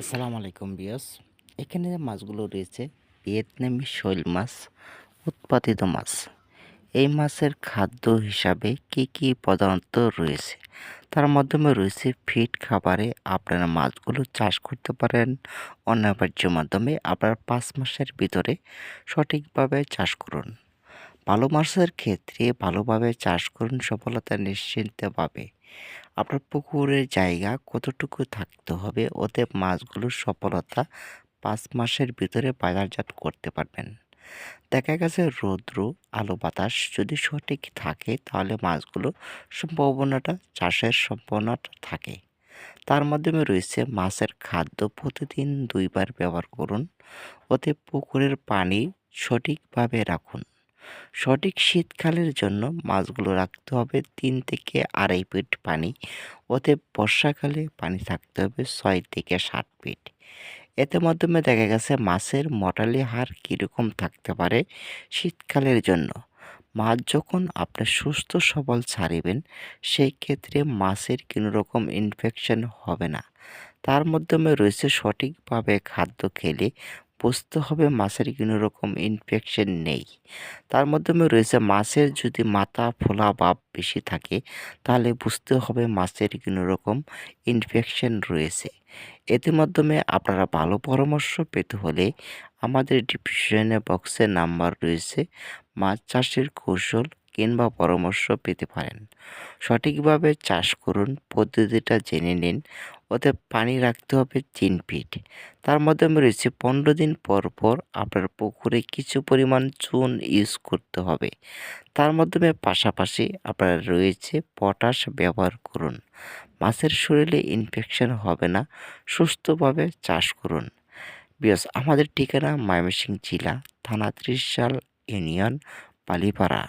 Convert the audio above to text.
আসসালামু আলাইকুম বিয়স এখানে যে মাছগুলো রয়েছে, ভিয়েতনামি শৈল মাছ, উৎপাদিত মাছ। এই মাছের খাদ্য হিসাবে কি কি পদার্থ রয়েছে? তার মাধ্যমে রয়েছে ফিট খাবারে আপনারা মাছগুলো চাষ করতে পারেন অন্যান্য মাধ্যমে আপনার পাঁচ মাসের ভিতরে সঠিকভাবে চাষ করুন। ভালো মাছের ক্ষেত্রে ভালোভাবে চাষ করুন সফলতা নিশ্চিন্তে পাবে আপনার পুকুরের জায়গা কতটুকু থাকতে হবে? ওতে মাছগুলোর সফলতা পাঁচ মাসের ভিতরে বাজারজাত করতে পারবেন। দেখা গেছে রৌদ্র, আলো, বাতাস যদি সঠিক থাকে তাহলে মাছগুলো সম্ভাবনাটা, চাষের সম্ভাবনাটা থাকে। তার মাধ্যমে রয়েছে মাছের খাদ্য প্রতিদিন দুইবার ব্যবহার করুন। ওতে পুকুরের পানি সঠিকভাবে রাখুন। সঠিক শীতকালের জন্য মাছগুলো রাখতে হবে তিন থেকে আড়াই ফিট পানি। ওতে বর্ষাকালে পানি থাকতে হবে ছয় থেকে সাত ফিট। এতে মাধ্যমে দেখা গেছে মাছের মটালি হার কীরকম থাকতে পারে শীতকালের জন্য। মাছ যখন আপনি সুস্থ সবল ছাড়িবেন সেই ক্ষেত্রে মাছের কোনো রকম ইনফেকশন হবে না। তার মাধ্যমে রয়েছে সঠিকভাবে খাদ্য খেলে বুঝতে হবে মাছের কোনো রকম ইনফেকশন নেই। তার মাধ্যমে রয়েছে মাছের যদি মাথা ফোলা ভাব বেশি থাকে, তাহলে বুঝতে হবে মাছের কোনো রকম ইনফেকশন রয়েছে। এতে মাধ্যমে আপনারা ভালো পরামর্শ পেতে হলে আমাদের ডিসক্রিপশনে বক্সে নাম্বার রয়েছে, মাছ চাষের কৌশল কিংবা পরামর্শ পেতে পারেন। সঠিকভাবে চাষ করুন, পদ্ধতিটা জেনে নিন ওতে পানি রাখতে হবে তিন ফিট তার মাধ্যমে রয়েছে পনেরো দিন পর পর আপনার পুকুরে কিছু পরিমাণ চুন ইউজ করতে হবে। তার মাধ্যমে পাশাপাশি আপনার রয়েছে পটাশ ব্যবহার করুন। মাছের শরীরে ইনফেকশন হবে না, সুস্থভাবে চাষ করুন। বিকজ আমাদের ঠিকানা ময়মনসিংহ জেলা, থানা ত্রিশাল ইউনিয়ন পালিপাড়া